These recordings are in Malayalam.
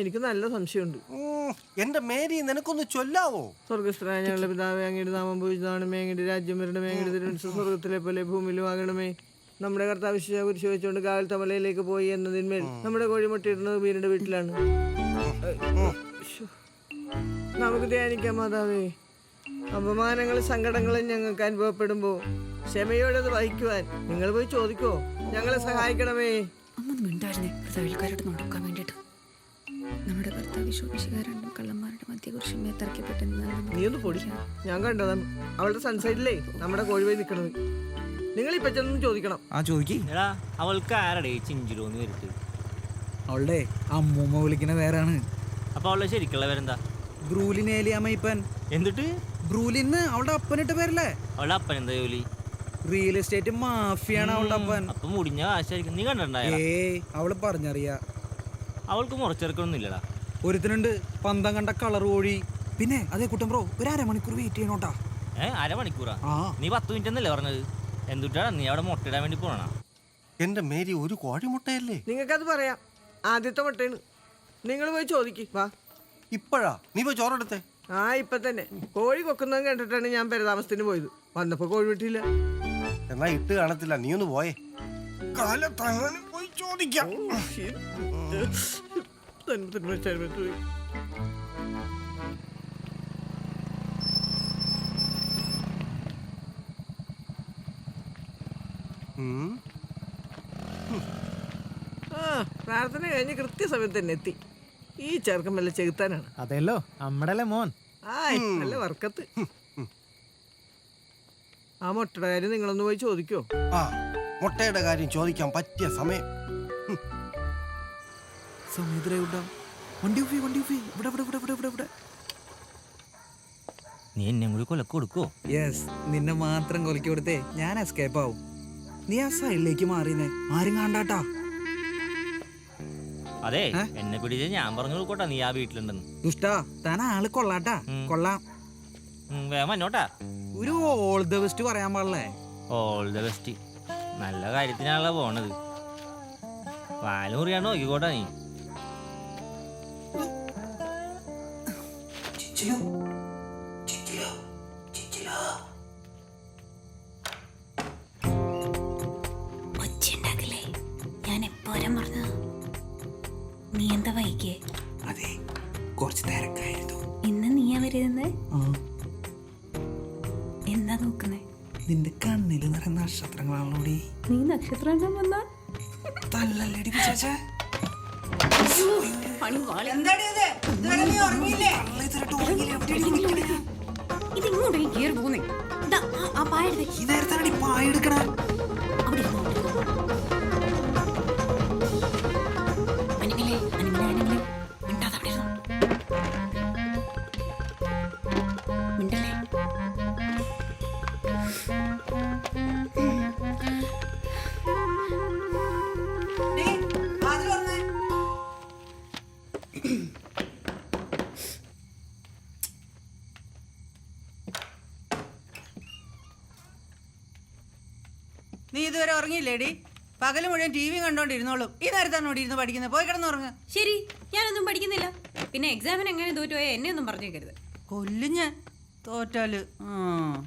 എനിക്ക് നല്ല സംശയമുണ്ട്. എന്റെ മേരി നിനക്കൊന്ന് ചൊല്ലാവോ? സ്വർഗസ്ഥനായ ഞങ്ങളുടെ പിതാവേ അങ്ങയുടെ നാമം പൂജിതാണമേ അങ്ങയുടെ രാജ്യം വരണമേ അങ്ങയുടെ തിരുവനന്തപുരം സ്വർഗത്തിലെ പോലെ ഭൂമിയിലും ആകണമേ നമ്മുടെ കർത്താവ് കുരിശ് വെച്ചുകൊണ്ട് കാവൽ തമലയിലേക്ക് പോയി എന്നതിന്മേൽ നമ്മുടെ കോഴിമുട്ടയിടുന്നത് വീടിന്റെ വീട്ടിലാണ്. നമുക്ക് ധ്യാനിക്കാം മാതാവേ. അപമാനങ്ങളും സങ്കടങ്ങളും ഞങ്ങൾക്ക് അനുഭവപ്പെടുമ്പോൾ ക്ഷമയോടെ അത് വഹിക്കുവാൻ നിങ്ങൾ പോയി ചോദിക്കോ. ഞങ്ങളെ സഹായിക്കണമേ. അമ്മ മിണ്ടായിരുന്നേ അയൽക്കാരോട് നടക്കാൻ വേണ്ടിയിട്ട്. നമ്മുടെ ഭർത്താവ് കർത്താവ് വിശ്വസിക്കാരണ്ടും കള്ളന്മാരുടെ മധ്യകുറിശമേ തർക്കപ്പെട്ടെന്നാണ് നീ ഒന്ന് പൊടി. ഞാൻ കണ്ടതാണ് അവളുടെ സൺസൈഡിലേ നമ്മുടെ കോഴി പോയി നിൽക്കണത് നിങ്ങൾ ഇപ്പൊ ചെന്നും ചോദിക്കണം. ആ ചോദിക്കി. എടാ അവൾക്ക് ആരടേ ചിഞ്ചിലോന്ന് വരട്ട്? അവളുടെ അമ്മൂമ്മ വിളിക്കുന്ന വേറാണ്. അപ്പൊ അവളെ ശരിക്കുള്ള പേരെന്താ? ബ്രൂലിൻ ഏലിയാമയ്പ്പൻ എന്നിട്ട് ബ്രൂലിന്ന് അവളുടെ അപ്പനിട്ട പേരല്ലേ? അവളുടെ അപ്പൻ എന്താ ജോലി? റിയൽ എസ്റ്റേറ്റ് മാഫിയാണ് അവളുടെ അപ്പൻ. അപ്പൊ മുടിഞ്ഞ കാശായിരിക്കും. നീ കണ്ടിട്ടുണ്ടായ ഏയ് അവൾ പറഞ്ഞറിയാ. അവൾക്ക് മുറച്ചെറുക്കൊന്നും ഇല്ലടാ. ഒരുത്തിനുണ്ട് പന്തം കണ്ട കളർ കോഴി. പിന്നെ അതേ കുട്ടം ബ്രോ ഒരു അരമണിക്കൂർ വെയിറ്റ് ചെയ്യണോട്ടാ ഏ അരമണിക്കൂറാ? ആ. നീ പത്ത് മിനിറ്റ് എന്നല്ലേ പറഞ്ഞത്? എന്തുട്ടാ നീ അവിടെ മുട്ടയിടാൻ വേണ്ടി പോണാ? എന്റെ മേരി ഒരു കോഴി കോഴിമുട്ടയല്ലേ നിങ്ങൾക്കത് പറയാം. ആദ്യത്തെ മുട്ടയാണ്. നിങ്ങൾ പോയി ചോദിക്ക് വാ. ഇപ്പോഴാ? നീ പോയി ചോറെടുത്തേ. ആ ഇപ്പൊ തന്നെ. കോഴി കൊക്കുന്നത് കണ്ടിട്ടാണ് ഞാൻ പരിതാമസത്തിന് പോയത്. വന്നപ്പോ കോഴി വിട്ടില്ല എന്നാ ഇട്ട് കാണത്തില്ല നീ ഒന്ന് പോയേ. കാല പോയി ചോദിക്കാം പ്രാർത്ഥന കഴിഞ്ഞ് കൃത്യസമയത്ത് തന്നെ എത്തി. ഈ ചെറുക്കം വല്ല ചെകുത്താനാണ്. അതെല്ലോ നമ്മടല്ലേ മോൻ. ആയ് നല്ല വർക്കത്ത്. ആ മുട്ടയുടെ കാര്യം നിങ്ങളൊന്ന് പോയി ചോദിക്കോ. ആ മുട്ടയുടെ കാര്യം ചോദിക്കാൻ പറ്റിയ സമയം. സമയത്തിലേ വിട്ടാ വണ്ടി ഉഫി വണ്ടി ഉഫി ഇവിടെ ഇവിടെ ഇവിടെ ഇവിടെ ഇവിടെ ഇവിടെ. നീ എന്നെ കൂടി കൊലക്ക് കൊടുക്കോ യെസ് നിന്നെ മാത്രം കൊലക്കി കൊടുത്തേ ഞാൻ എസ്കേപ്പ് ആവും. നീ ആ സൈഡിലേക്ക് മാറിയെന്നേ. ആരും കാണ്ടാട്ടാ അതെ എന്നെ പിടിച്ച് ഞാൻ പറഞ്ഞു കൊടുക്കോട്ടാ നീ ആ വീട്ടിലുണ്ടെന്ന്. ദുഷ്ടാ താൻ ആൾ കൊള്ളാട്ടാ. കൊള്ളാം. വേമന്നോട്ടാ ഒരു ഓൾ ദ ബെസ്റ്റ് പറയാൻ പാടില്ലേ? ഓൾ ദ ബെസ്റ്റ് നല്ല കാര്യത്തിനാണല്ലോ പോണത്. പാലുമുറിയാണ്ട് നോക്കിക്കോട്ടെ നീ. നീ എന്താ വൈകിയേ? അതെ കുറച്ച് തിരക്കായിരുന്നു. ഇന്ന് നീയാ വരുന്നത് എന്താ നോക്കുന്നേ? നിന്റെ കണ്ണിൽ നിറയെ നക്ഷത്രങ്ങളാണല്ലോടി നീ നക്ഷത്രം വന്നാ തല്ലല്ലേടി പിശാചേ. പണി വാളി. കള്ള ഇതിലിട്ട് ഉറങ്ങിയില്ലേ? എവിടെയാടി നിൽക്കണേ? ഇത് ഇങ്ങോട്ടേക്ക് കയറി പോകുന്നേ. ഇതാ, ആ- പായ പായെടുത്തേ ഈ നേരത്താണടി പായ എടുക്കണ. അവിടെ ഇരുന്നോ, ഉറങ്ങിയില്ലേടി? പകൽ മുഴുവൻ ടി വി കണ്ടോണ്ടിരുന്നോളും. ഈ നേരത്താണ് ഇവിടെ ഇരുന്ന് പഠിക്കുന്നത് പോയി കിടന്നുറങ്ങ ശരി ഞാനൊന്നും പഠിക്കുന്നില്ല. പിന്നെ എക്സാമിന് എങ്ങനെ തോറ്റുപോയാൽ എന്നെ ഒന്നും പറഞ്ഞേക്കരുത്. കൊല്ലും ഞാൻ തോറ്റാൽ. ആ.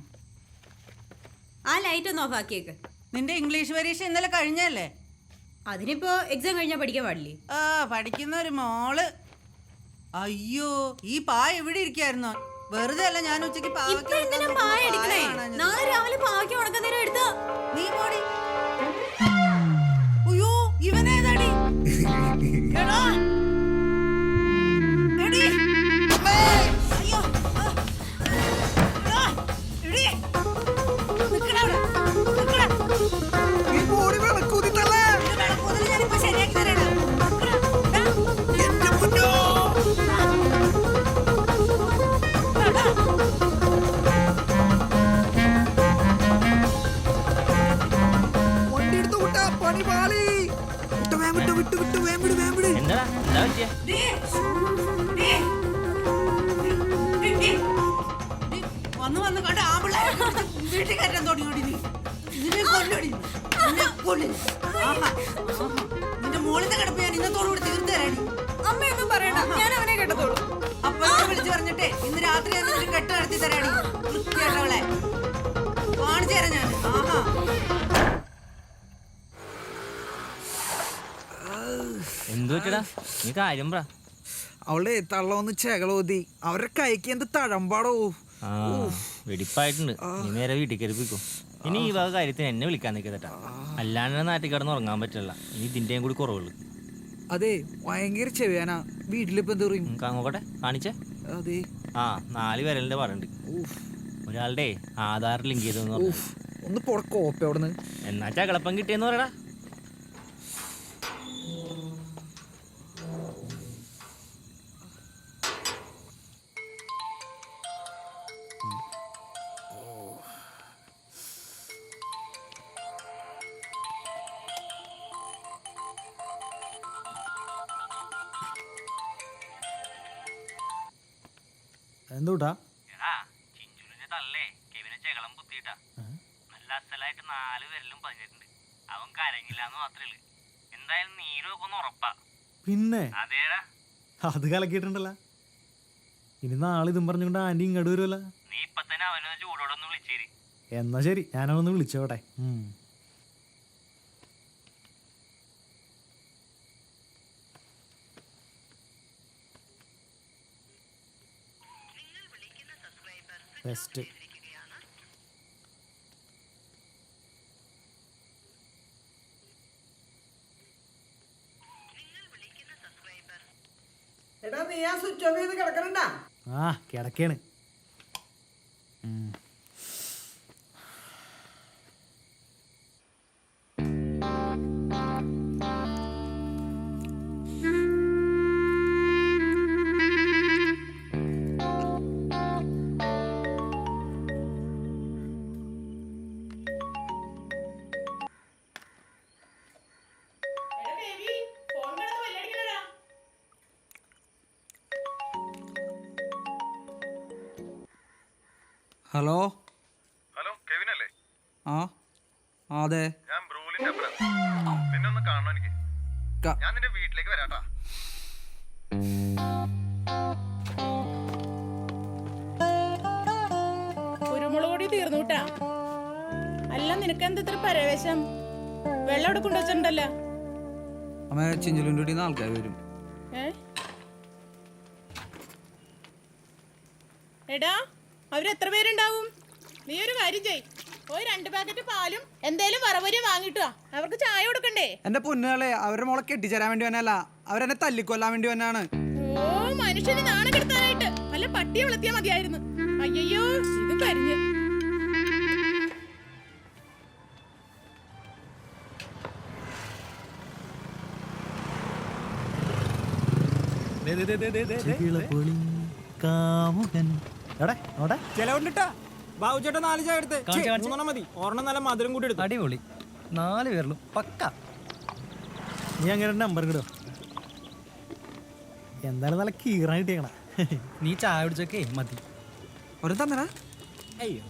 ലൈറ്റ് ഒന്ന് ഓഫ് ആക്കിയേക്ക് നിന്റെ ഇംഗ്ലീഷ് പരീക്ഷ ഇന്നലെ കഴിഞ്ഞല്ലേ? അതിനിപ്പോ എക്സാം കഴിഞ്ഞാൽ പഠിക്കാൻ പാടില്ലേ? ആ പഠിക്കുന്ന ഒരു മോൾ. അയ്യോ ഈ പായ എവിടെ ഇരിക്കായിരുന്നോ? വെറുതെ അല്ല ഞാൻ ഉച്ചയ്ക്ക് പാവ നീ എന്തിനാ എന്താടാ എന്താ? പറ്റിയ. വന്ന് വന്ന് കണ്ട പിടിച്ച് വീട്ടിൽ കയറ്റാൻ തുടങ്ങിയോടി നീ. നിന്നെ കൊല്ലടി നിന്നെ കൊല്ലും ആഹാ ആഹാ. നിന്റെ മോളിന്റെ കിടപ്പ് ഞാൻ ഇന്നത്തോടുകൂടി തീർത്തു തരാടി അമ്മയൊന്നും പറയണ്ട. ഞാൻ അവനെ കേട്ടതോളൂ അപ്പൊ വിളിച്ചു പറഞ്ഞിട്ടേ ഇന്ന് രാത്രി ഞാൻ നിനക്ക് കെട്ട് നടത്തി തരാടി വൃത്തിയായിട്ടവളെ. കാണിച്ചു തരാം ഞാൻ. ആഹാ. എന്തു പറ്റടാ നീ കാര്യം പറ. അവളെ തള്ളവന്ന് ചെകളോതി. അവരുടെ കൈക്ക് എന്ത് തഴമ്പാടോ. വെടിപ്പായിട്ടുണ്ട്. നീ നേരെ വീട്ടിൽ കയറിപ്പിക്കും ഇനി ഈ വക കാര്യത്തിന് എന്നെ വിളിക്കാൻ നിൽക്കതട്ടാ അല്ലാണ്ട് നാട്ടിൽ കിടന്ന് ഉറങ്ങാൻ പറ്റില്ല. ഇനി ഇതിന്റെയും കൂടി കുറവുള്ളൂ. അതെ ഭയങ്കര ചെവിയാനാ. വീട്ടിലിപ്പോ എന്ത് പറയും? നോക്കട്ടെ. കാണിച്ചേ. അതെ. ആ നാല് വിരലിന്റെ പാടുണ്ട്. ഒരാളുടെ ആധാർ ലിങ്ക് ചെയ്തെന്ന് ഒന്ന് പുറ കോപ്പ അവിടുന്ന് എന്നാ ചകളപ്പം കിട്ടിയെന്ന് പറയടാ. കെവിനെ ചെകളം കുത്തിയിട്ടാ. നല്ല അസലായിട്ട് നാല് വിരലും പതിഞ്ഞിട്ടുണ്ട്. അവൻ കരങ്ങില്ല എന്ന് മാത്രമേ ഉള്ളൂ. എന്തായാലും നീരൊക്കെ ഒന്ന് ഉറപ്പാ. പിന്നെ? അതേടാ. അത് കലക്കിയിട്ടുണ്ടല്ല. ഇനി നാളെ ഇതും പറഞ്ഞുകൊണ്ട് ആന്റി ഇങ്ങോട്ട് വരുമല്ല നീ ഇപ്പൊ തന്നെ അവനൊന്ന് ചൂടോടെ ഒന്ന് വിളിച്ചേരി. എന്നാ ശരി ഞാനവനൊന്ന് വിളിച്ചോട്ടെ. ബെസ്റ്റ് എടാ ആ ചെയ്ത് ആ കിടക്കാണ് ഹലോ? ഹലോ കെവിൻ അല്ലേ ആ ആ, അതെ. ഞാൻ ബ്രൂലിന്റെ ഫ്രണ്ട് നിന്നെ ഒന്ന് കാണണം എനിക്ക്. ഞാൻ നിന്റെ വീട്ടിലേക്ക് വരാട്ടാ. കുരുമുളക് പൊടി തീർന്നു കൂട്ടാ അല്ല നിനക്ക് എന്താ ഇത്ര പരവേശം? വെള്ളം അവിടെ കൊണ്ടുവച്ചിട്ടുണ്ടല്ലോ അമ്മ ചിഞ്ചലുന്റെ കൂടി ആൾക്കാർ വരും. എടാ അവരെത്ര പേരുണ്ടാവും? നീ ഒരു കാര്യം ചെയ് ഒരു രണ്ട് പാക്കറ്റ് പാലും എന്തേലും വറവരി വാങ്ങിട്ടുവാ അവർക്ക് ചായ കൊടുക്കണ്ടേ? എന്റെ പൊന്നുകളെ അവരുടെ മോളെ കെട്ടിച്ചേരാൻ വേണ്ടി വന്നല്ല അവരെന്നെ തല്ലിക്കൊല്ലാൻ വേണ്ടി വന്നാണ് ഓ മനുഷ്യന് നാണം കെടുത്താനായിട്ട് അല്ല പട്ടിയെ വളർത്തിയാ മതിയായിരുന്നു. അയ്യോ ഇത് കരിഞ്ഞ്. ദേ, ദേ, ദേ, ദേ, ദേ, ദേ, ദേ. ചികിളപ്പൊളി കാമുകൻ. ബാബുചേട്ടൻ നാല് ചായ എടുത്ത്. മൂന്നെണ്ണം മതി. ഒരെണ്ണം നല്ല മധുരം കൂടി എടുത്തു. അടിപൊളി. നാല് പേരിലും പക്ക. നീ അങ്ങനെ നമ്പർ കിടുക എന്തായാലും നല്ല കീറാൻ കിട്ടിയേക്കണ. നീ ചായ കുടിച്ചൊക്കെ മതി. ഒരു തന്നടാ. അയ്യോ.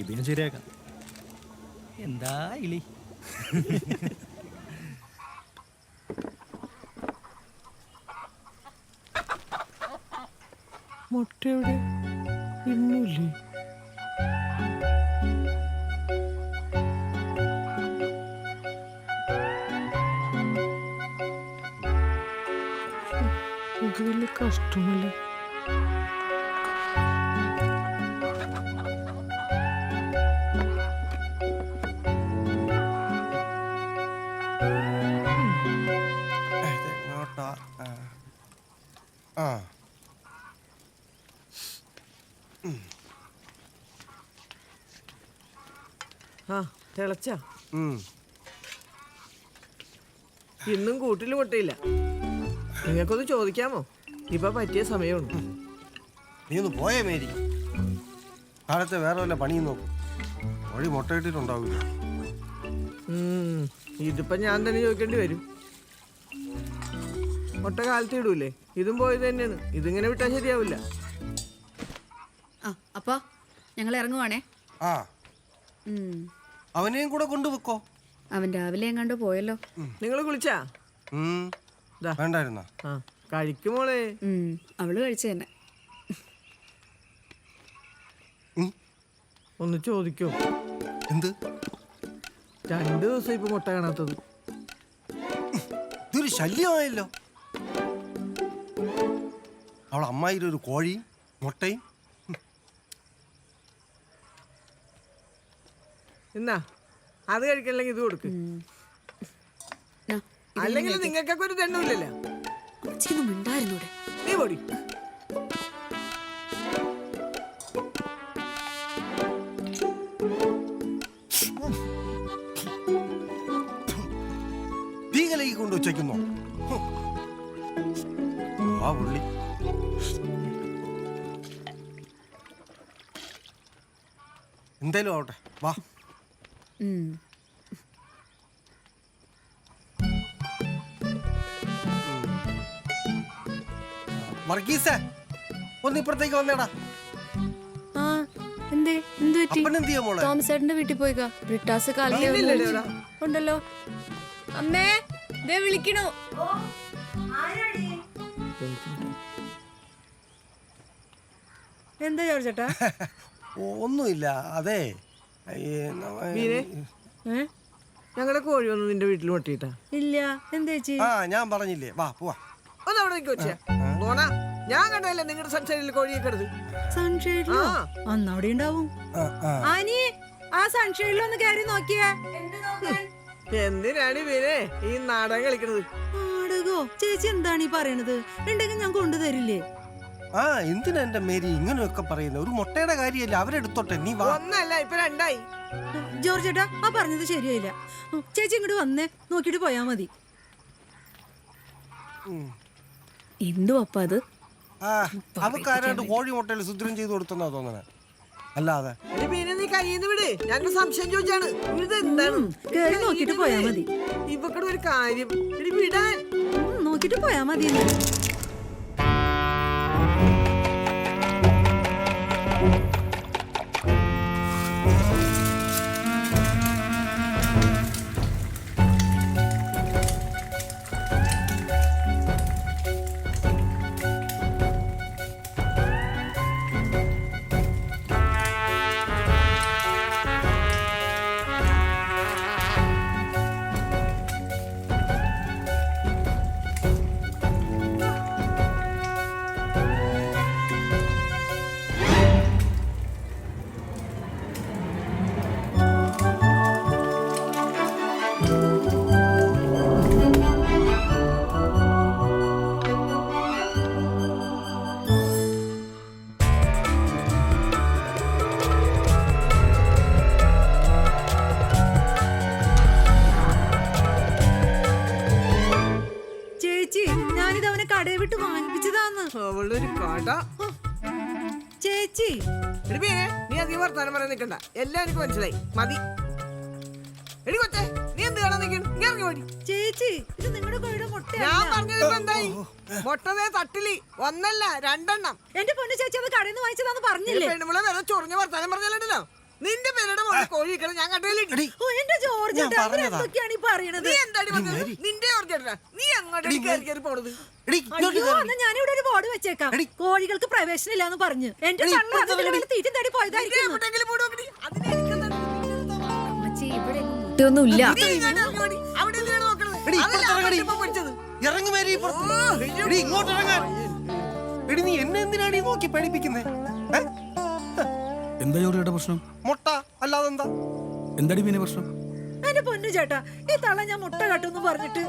ഇത് ഞാൻ ശരിയാക്കാം. എന്താ ഇളി മുട്ട എവിടെ? ഇന്നില്ലേ? ഇത് വലിയ കഷ്ടമല്ലേ? ആ തിളച്ച? ഇന്നും കൂട്ടിൽ മുട്ടയില്ല നിങ്ങൾക്കൊന്ന് ചോദിക്കാമോ? ഇപ്പൊ പറ്റിയ സമയമാണ് നീ ഒന്ന് പോയേ മേരി. കാലത്തെ വേറെ വല്ല പണിയും നോക്കും. വഴി മുട്ടയിട്ടിട്ടുണ്ടാവില്ല ഇതിപ്പോ ഞാൻ തന്നെ ചോദിക്കേണ്ടി വരും. മുട്ട കാലത്ത് ഇടൂലേ? ഇതും പോയത് തന്നെയാണ്. ഇതിങ്ങനെ വിട്ടാൽ ശരിയാവില്ല. ആ അപ്പാ ഞങ്ങൾ ഇറങ്ങുവാണേ. ആ. ഉം. അവനെയും കൂടെ കൊണ്ടുവെക്കോ. അവൻ രാവിലെ എങ്ങാണ്ട് പോയല്ലോ. നിങ്ങൾ കുളിച്ചാ? ദാ. വേണ്ടായിരുന്ന? ആ കഴിക്കുമോളെ അവൾ കഴിച്ചു തന്നെ. ഒന്ന് ചോദിക്കോ. എന്ത്? രണ്ടു ദിവസം ഇപ്പൊ മുട്ട കാണാത്തത്. ഇതൊരു ശല്യമായല്ലോ. അവൾ അമ്മായിരൊരു ഒരു കോഴിയും മുട്ടയും എന്നാ അത് കഴിക്കണമെങ്കിൽ ഇത് കൊടുക്ക്. അല്ലെങ്കിൽ നിങ്ങൾക്കൊക്കെ ഒരു നീ പൊടി. തീകലയ്ക്ക് കൊണ്ട് ഉച്ചയ്ക്കുന്നോ? ആ ഉള്ളി. എന്തായാലും ആവട്ടെ. വാ. വർഗീസേ ഒന്ന് ഇപ്പുറത്തേക്ക് വന്നേടാ. ആ എന്തേ എന്ത് പറ്റി? അപ്പൻ എന്ത് ചെയ്യാ മോളെ? തോമസ് ചേട്ടന്റെ വീട്ടിൽ പോയിക്കാ ബ്രിട്ടാസ് കാലിലെ ഒന്ന് വിളിച്ചു. ഉണ്ടല്ലോ. അമ്മേ ദേ വിളിക്കണു. എന്താ ജോർജ് ചേട്ടാ? ഒന്നുമില്ല അതെ. മീനെ? ഞങ്ങളുടെ കോഴി ഒന്നും നിന്റെ വീട്ടിൽ മുട്ടിയിട്ടാ ഇല്ല എന്തേച്ചി ആ ഞാൻ പറഞ്ഞില്ലേ. വാ പോവാ. ഒന്ന് അവിടെ നിൽക്കി വെച്ചാ നോണ ഞാൻ കണ്ടല്ലേ നിങ്ങളുടെ സൺഷൈഡിൽ കോഴിയെ എടുത്ത്? സൺഷൈഡിലോ ആ. അന്ന് അവിടെ ഉണ്ടാവും. ആ. ആനി ആ സൺഷെയ്ഡിലൊന്ന് കയറി നോക്കിയേ. എന്തിനാണ് മീനെ ഈ നാടകം കളിക്കണത്? നാടകോ? ചേച്ചി എന്താണ് ഈ പറയണത്? ഉണ്ടെങ്കിൽ ഞാൻ കൊണ്ടുതരില്ലേ? ആ എന്തിനാ എന്റെ മേരി ഇങ്ങനെയൊക്കെ പറയുന്നത് ഒരു മുട്ടയുടെ കാര്യമല്ല അവരെടുത്തോട്ടെ നീ വാ. ഒന്നല്ല ഇപ്പൊ രണ്ടായി. ജോർജ് ചേട്ടാ ആ പറഞ്ഞത് ശരിയായില്ല. ചേച്ചി ഇങ്ങോട്ട് വന്നേ നോക്കിട്ട് പോയാ മതി. എന്തോ അപ്പ അത്? ആ അവർക്ക് ആരാണ്ട് കോഴി മുട്ടയിൽ സുദ്രം ചെയ്ത് കൊടുത്തെന്നാ തോന്നണേ? അല്ലാതെ. മീനെ നീ കയ്യിന്ന് വിട്. സംശയം ചോദിച്ചാണ്. ഇത് എന്താണ്? കേറി നോക്കിട്ട് പോയാ മതി. ഇവക്കടെ ഒരു കാര്യം. എടി വിടാൻ. ഉം, നോക്കിട്ട് പോയാ മതി അവളുടെ ഒരു കട ചേച്ചി എടി നീ അധികം വർത്താനം പറയാൻ നിൽക്കണ്ട എല്ലാം എനിക്ക് മനസ്സിലായി. മതി. എടി കൊച്ചേ നീ എന്ത് കാണാൻ നിൽക്കണം നീ ഇറങ്ങി പോടി. ചേച്ചി ഇത് നിങ്ങളുടെ കോഴിയുടെ ഞാൻ മുട്ടയാണ് പറഞ്ഞത് ഇപ്പൊ എന്തായി? മൊട്ടതേ തട്ടിലി. ഒന്നല്ല രണ്ടെണ്ണം. എന്റെ പൊന്നു ചേച്ചി അത് കടയിൽ നിന്ന് വാങ്ങിച്ചതാന്ന് പറഞ്ഞില്ലേ? പെണ്ണുമ്പളെ വേറെ ചൊറിഞ്ഞ വർത്താനം പറഞ്ഞല്ലോ നിന്റെ പേരുടെ മോളെ കോഴി ഇരിക്കണം ഞാൻ കണ്ടതിലിട്ട് ഓ എന്റെ ജോർജ് ഞാൻ ചേട്ടാ, ഇവർ എന്തൊക്കെയാണ് ഈ പറയണത്? നീ എന്താടി പറഞ്ഞത്? നിന്റെ നീ അങ്ങോട്ട് കയറി കയറി പോണത്. എടി ഇങ്ങോട്ട് അയ്യോ എന്നാ ഞാനിവിടെ ഒരു ബോർഡ് വെച്ചേക്കാം. കോഴികൾക്ക് പ്രവേശനം ഇല്ലാന്ന് പറഞ്ഞു. എന്റെ തീറ്റും തേടി പോയതായിരിക്കും നീ ഇങ്ങോട്ട് എന്തിനാണ്? എടി, ഇറങ്ങാൻ. നീ എന്നെ എന്തിനാടി നോക്കി പഠിപ്പിക്കുന്നത്? എന്താ ജോലിയുടെ പ്രശ്നം? മുട്ട അല്ലാതെന്താ? എന്താടി പിന്നെ പ്രശ്നം? എന്റെ പൊന്നു ചേട്ടാ ഈ തള ഞാൻ മുട്ട കട്ടെന്ന് പറഞ്ഞിട്ട്.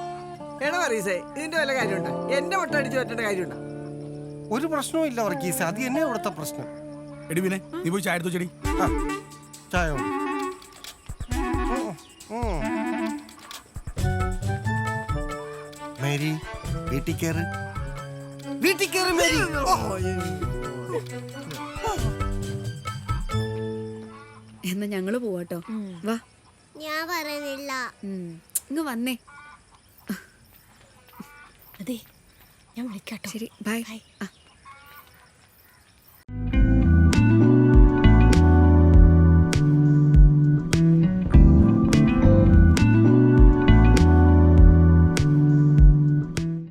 എടാ പറയസേ ഇതിന്റെ വല്ല കാര്യമുണ്ടോ? എന്റെ മുട്ട അടിച്ചു പറ്റേണ്ട കാര്യമുണ്ടോ? ഒരു പ്രശ്നവും ഇല്ല വർഗീസ് അത് എന്നെ ഇവിടുത്തെ പ്രശ്നം. എടി പിന്നെ നീ പോയി ചായ എടുത്തു ചെടി ആ ചായ കൊണ്ട്. ഉം, ഉം. മേരി വീട്ടിൽ കയറ്. വീട്ടിൽ കയറി മേരി. ഓ. എന്നാ ഞങ്ങൾ പോവാട്ടോ. വാ. ഞാൻ പറയുന്നില്ല. ഇങ്ങ് വന്നേ. അതെ ഞാൻ വിളിക്കാട്ടോ. ശരി ബൈ ബൈ ആ.